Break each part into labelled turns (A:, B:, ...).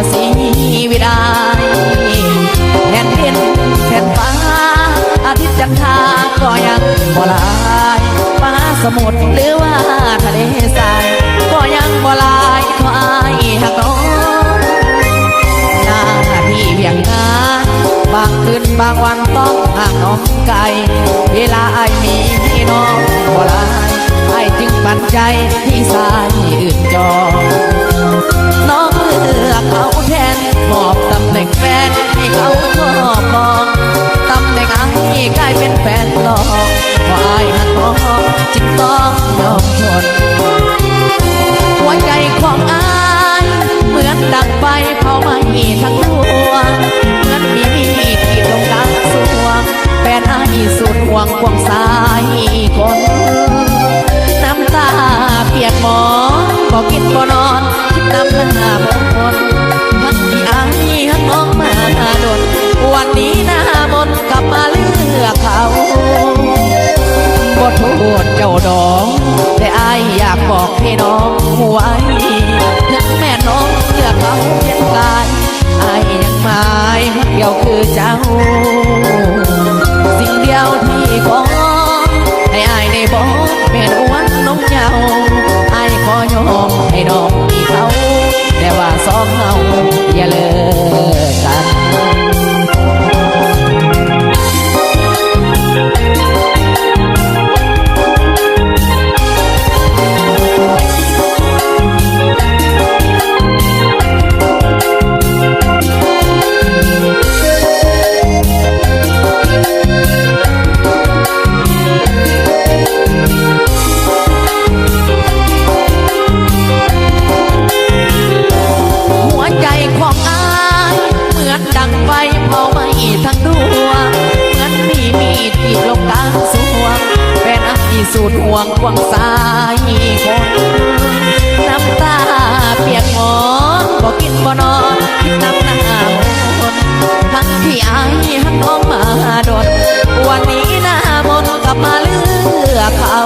A: ว่าสีวิไดแผ่นดินแผ่นฟ้า อาทิตย์จันทราก็ยังบ่ลายฟ้าสมุทรหรือว่าทะเลทรายก็ยังบ่ลายขอไอ้หักน้องหน้าที่เพียงงานบางคืนบางวันต้องห่างน้องไกลเวลาไอายมีพี่น้องบ่ลายไอจึงปันใจที่สายอื่นจองน้อง อกเขาแทนมอบตำแหน่งแฟนให้เขาชอบมองตำแหน่งอ้ายกลายเป็นแฟนหลอกเพราะไอ้ายหักน้องจึงต้องยอมทนหัวใจของอายเหมือนดังไฟเผาไหม้ทั้งดวงเหมือนมีมีดที่ตรงกลางสวงแฟนอายสุดห่วงควงสายคนน้ำตาเปียกหมอนบอกกินบ่นอนคิดน้ำหน้า ให้น้องไว้ถึงแม่น้องเลือกเขาเพียงกายไอายยังหมายเดียวคือเจ้า สิ่งเดียวที่ขอให้อายได้บอกเป็นวันน้องเยาอายขอยอมให้น้องมีเขาแต่ว่าสองเฮาอย่าเลิกกัน สูดห่วงควงสายคนน้ำตาเปียกหมอนบอกกินบ่นอนคิดน้ำหน้ามนทั้งที่อายหักน้องมาโดนวันนี้หน้ามนต์กลับมาเลือกเขา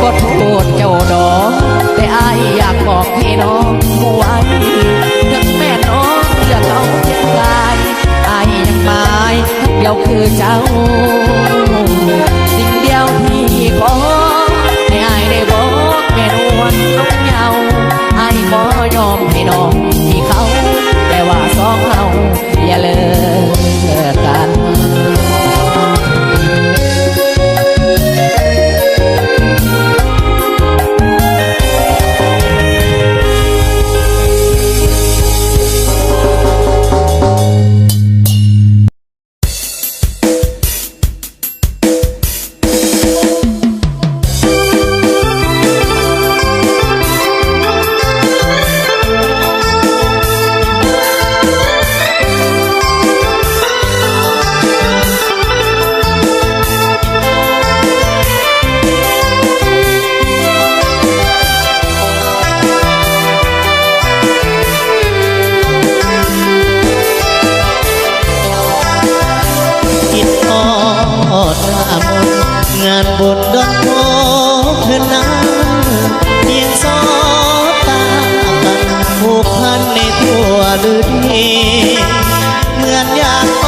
A: ก็โทษเจ้าดอกแต่อายอยากบอกให้น้องไว้ถึงแม่น้องเลือกเขาเพียงกายอายยังหมายเดียวคือเจ้าานบน
B: ดอนโพเพื่อนนั้นเพียงสอบตากันผูกพันในทั่วลือดีเหมือนอยากโอ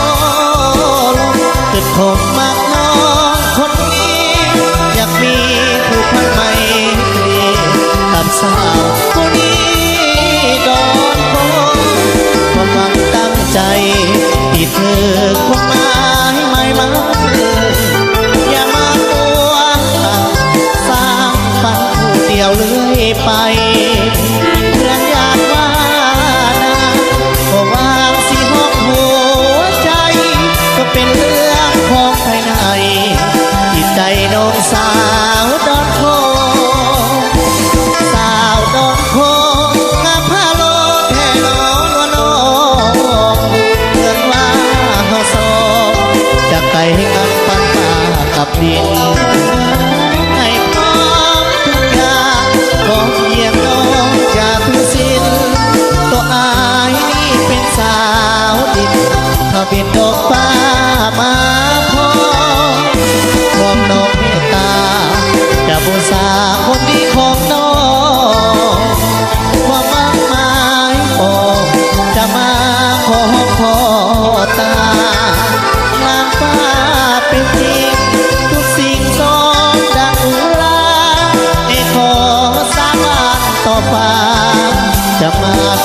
B: ลงตึกคงมา กลกันปันป่ากับดิน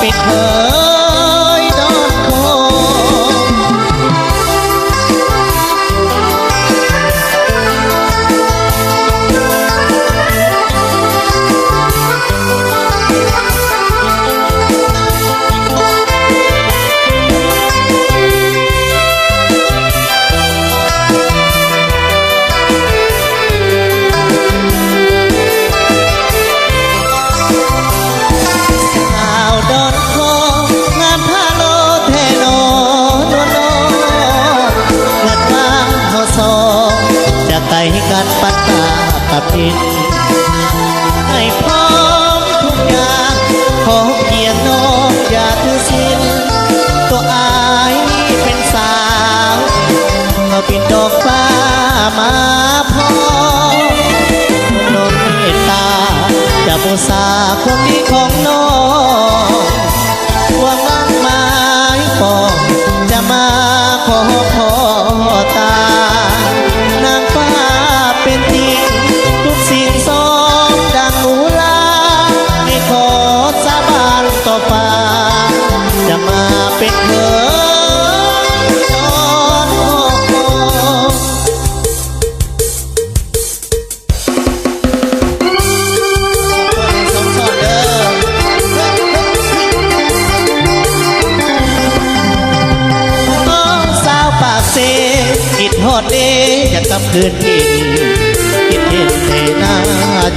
B: ปิดเธอ กั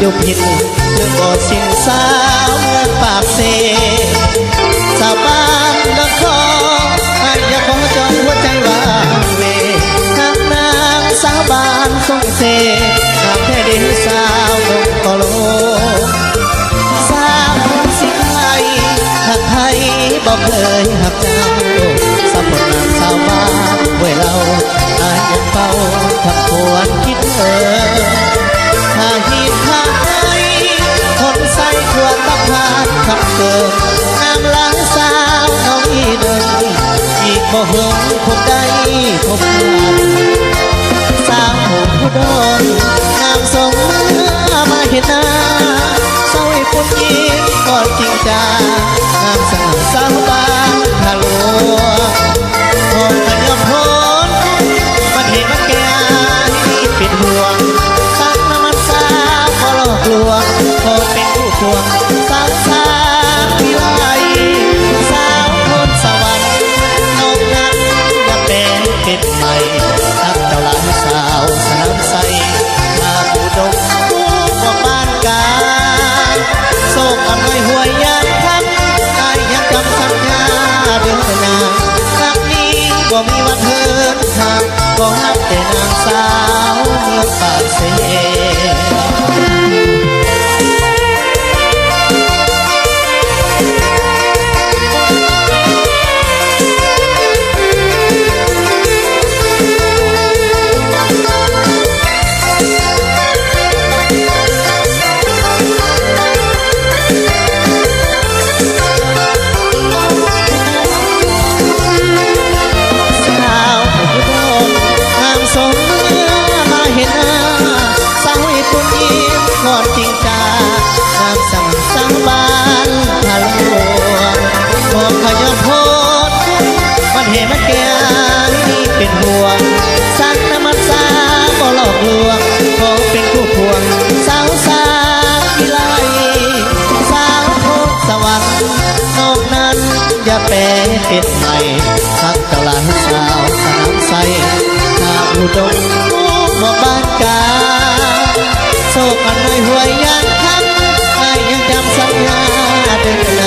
B: อยู่ผิดเรื่องบ่สิ้นสาวเมืองปากเซสาวบ้านละคออายอยาของจองหัวใจว่างเวทางนางสาวบ้านทรงเซหากแค่เดีสาวลงก็โลสาวคนสิไทยหักไทยบอกเคยหักเจ้า นางล้างสาวน้องอีเดินอีกบ่หงคงได้พบกันสาวผมผู้ดอนนางสงเมื่อมาเห็นหน้าสาวให้คนยิ้มก่อนจริงจานางสาวสาวบานทะลวงหอมขยำพน บ่มีวันเทินทางก็หักแต่นางสาวเมืองปากเสส เหย่มาแก้นี่เป็นห่วงสักน้ำมันสาบ่หลอกลวงเขเป็นผู้พวงสาวสาวที่ไลสาวโคตรสวรรค์นอกนั้นอย่าแปลเป็นใหม่ทักตลาดสาวสนามใสหาอุดงมบ่บ้านกาโศกอันน้อยหวยยานคำไม่ยังจำสัญญาเดิน